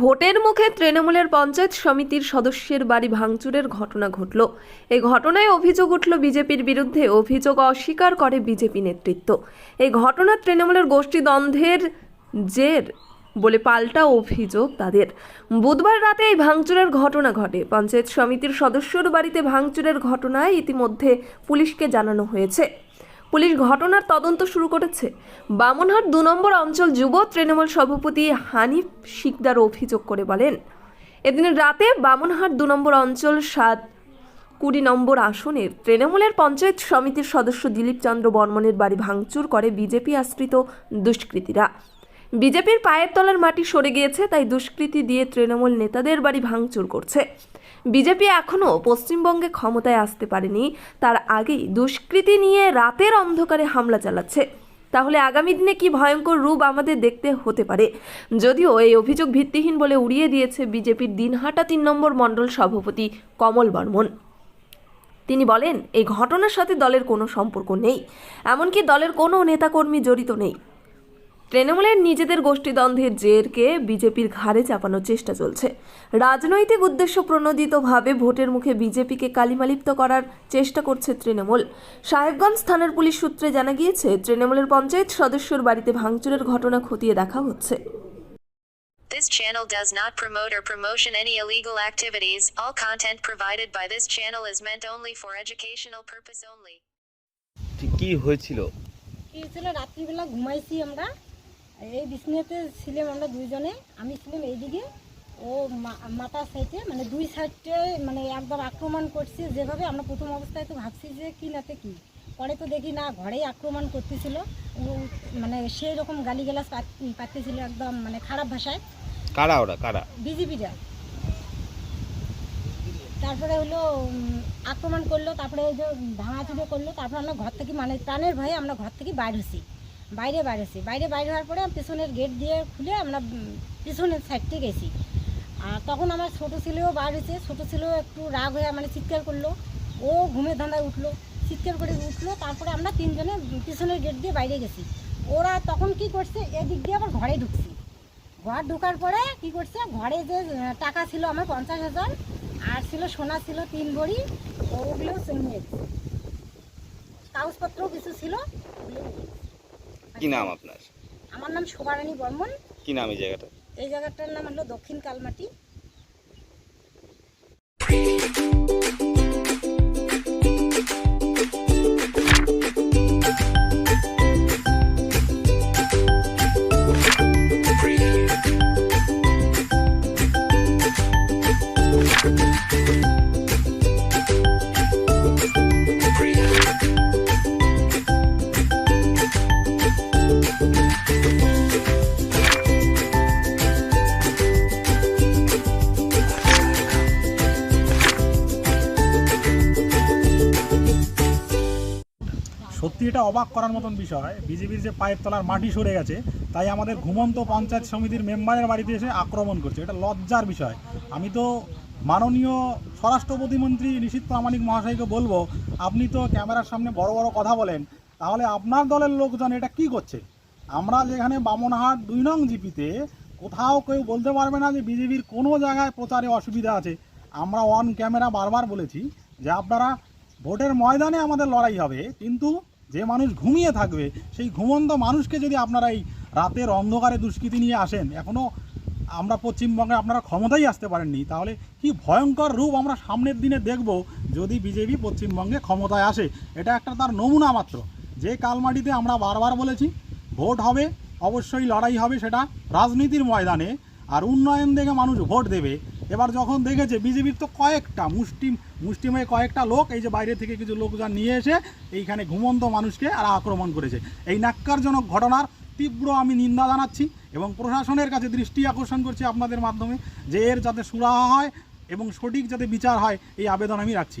ভোটের মুখে তৃণমূলের পঞ্চায়েত সমিতির সদস্যের বাড়ি ভাঙচুরের ঘটনা ঘটল। এই ঘটনায় অভিযোগ উঠল বিজেপির বিরুদ্ধে। অভিযোগ অস্বীকার করে বিজেপি নেতৃত্ব। এই ঘটনা তৃণমূলের গোষ্ঠী দ্বন্দ্বের জের বলে পাল্টা অভিযোগ তাদের। বুধবার রাতে এই ভাঙচুরের ঘটনা ঘটে। পঞ্চায়েত সমিতির সদস্যর বাড়িতে ভাঙচুরের ঘটনায় ইতিমধ্যে পুলিশকে জানানো হয়েছে। পুলিশ ঘটনার তদন্ত শুরু করেছে। বামনহাট দু নম্বর অঞ্চল যুব তৃণমূল সভাপতি হানিফ শিকদার অভিযোগ করে বলেন, এদিন রাতে বামনহাট দু নম্বর অঞ্চল সাত কুড়ি নম্বর আসনের তৃণমূলের পঞ্চায়েত সমিতির সদস্য দিলীপ চন্দ্র বর্মনের বাড়ি ভাঙচুর করে বিজেপি আশ্রিত দুষ্কৃতীরা। বিজেপির পায়ের তলার মাটি সরে গিয়েছে, তাই দুষ্কৃতী দিয়ে তৃণমূল নেতাদের বাড়ি ভাঙচুর করছে। বিজেপি এখনও পশ্চিমবঙ্গে ক্ষমতায় আসতে পারেনি। তার আগেই দুষ্কৃতী নিয়ে রাতের অন্ধকারে হামলা চালাচ্ছে। তাহলে আগামী দিনে কি ভয়ঙ্কর রূপ আমাদের দেখতে হতে পারে? যদিও এই অভিযোগ ভিত্তিহীন বলে উড়িয়ে দিয়েছে বিজেপির দিনহাটা তিন নম্বর মণ্ডল সভাপতি কমল বর্মন। তিনি বলেন, এই ঘটনার সাথে দলের কোনো সম্পর্ক নেই। এমনকি দলের কোনো নেতাকর্মী জড়িত নেই। তৃণমূলের নিজেদের গোষ্ঠীদ্বন্দ্বের জেরকে বিজেপির ঘাড়ে চাপানোর চেষ্টা চলছে। রাজনৈতিক উদ্দেশ্য প্রণোদিতভাবে ভোটের মুখে বিজেপিকে কালিমালিপ্ত করার চেষ্টা করছে তৃণমূল। সাহেবগঞ্জ থানার পুলিশ সূত্রে জানা গিয়েছে তৃণমূলের পঞ্চায়েত সদস্যর বাড়িতে ভাঙচুরের ঘটনা খতিয়ে দেখা হচ্ছে। This channel does not promote or promotion any illegal activities. All content provided by this channel is meant only for educational purpose only. ঠিক কি হয়েছিল? কি ছিল রাত্রিবেলা ঘুমাইছি আমরা। এই বিছনাতে ছিলাম আমরা দুইজনে। আমি ছিলাম এইদিকে ও মা- মাথার সাইডে মানে দুই সাইডে মানে একবার আক্রমণ করছে যেভাবে আমরা প্রথম অবস্থায় তো ভাবছি যে কি নাতে কি। পরে তো দেখি না ঘরেই আক্রমণ করতেছিল। মানে সেই রকম গালিগালাজ পাচ্ছিল একদম মানে খারাপ ভাষায়। কারা ওরা? কারা? বিজেপিরা তারপরে হলো আক্রমণ করল তারপরে এই যে ভাঙাচুরি করল তারপরে আমরা ঘর থেকে মানে প্রাণের ভয়ে আমরা ঘর থেকে বাইরে হছি বাইরে বাইরে হছি বাইরে বাইরে হওয়ার পরে পিছনের গেট দিয়ে খুলে আমরা পিছনের সাইডে গেছি। আর তখন আমার ছোটো ছেলেও বার হয়েছে। ছোটো ছেলেও একটু রাগ হয়ে মানে চিৎকার করল। ও ঘুমের ধান্দায় উঠল। চিৎকার করে উঠল। তারপরে আমরা তিনজনে পিছনের গেট দিয়ে বাইরে গেছি। ওরা তখন কি করছে? এদিক দিয়ে আবার ঘরে ঢুকছি। ঘর ঢোকার পরে কি করছে? ঘরে যে টাকা ছিল আমার পঞ্চাশ হাজার, আর ছিল সোনা ছিল তিন ভরি ওগুলো গেছে। কাগজপত্রও কিছু ছিল। কি নাম আপনার? আমার নাম শোভারানী বর্মন। কি নাম এই জায়গাটা এই জায়গাটার নাম হলো দক্ষিণ কালমাটি। সত্যি এটা অবাক করার মতন বিষয়। বিজেপির যে পায়ের তলার মাটি সরে গেছে, তাই আমাদের ঘুমন্ত পঞ্চায়েত সমিতির মেম্বারের বাড়িতে এসে আক্রমণ করছে। এটা লজ্জার বিষয়। আমি তো মাননীয় স্বরাষ্ট্র প্রতিমন্ত্রী নিশীত প্রামাণিক মহাশয়কে বলব, আপনি তো ক্যামেরার সামনে বড় বড় কথা বলেন, তাহলে আপনার দলের লোকজন এটা কি করছে? আমরা যেখানে বামনহাট দুই নং জিপিতে, কোথাও কেউ বলতে পারবে না যে বিজেপির কোনো জায়গায় প্রচারে অসুবিধা আছে। আমরা অন ক্যামেরা বারবার বলেছি যে আপনারা ভোটের ময়দানে আমাদের লড়াই হবে, কিন্তু যে মানুষ ঘুমিয়ে থাকবে, সেই ঘুমন্ত মানুষকে যদি আপনারা এই রাতের অন্ধকারে দুষ্কৃতি নিয়ে আসেন এখনও আমরা পশ্চিমবঙ্গে আপনারা ক্ষমতায় আসতে পারেননি, তাহলে কি ভয়ঙ্কর রূপ আমরা সামনের দিনে দেখব যদি বিজেপি পশ্চিমবঙ্গে ক্ষমতায় আসে? এটা একটা তার নমুনা মাত্র। যে কালমাটিতে আমরা বারবার বলেছি ভোট হবে, অবশ্যই লড়াই হবে সেটা রাজনীতির ময়দানে। আর উন্নয়ন দেখে মানুষ ভোট দেবে। এবার যখন দেখেছে বিজেপির তো কয়েকটা মুষ্টি মুষ্টিময় কয়েকটা লোক, এই যে বাইরে থেকে কিছু লোকজন নিয়ে এসে এইখানে ঘুমন্ত মানুষকে আর আক্রমণ করেছে। এই ন্যাক্কারজনক ঘটনার তীব্র আমি নিন্দা জানাচ্ছি এবং প্রশাসনের কাছে দৃষ্টি আকর্ষণ করছি আপনাদের মাধ্যমে যে এর যাতে সুরাহা হয় এবং সঠিক যাতে বিচার হয়, এই আবেদন আমি রাখছি।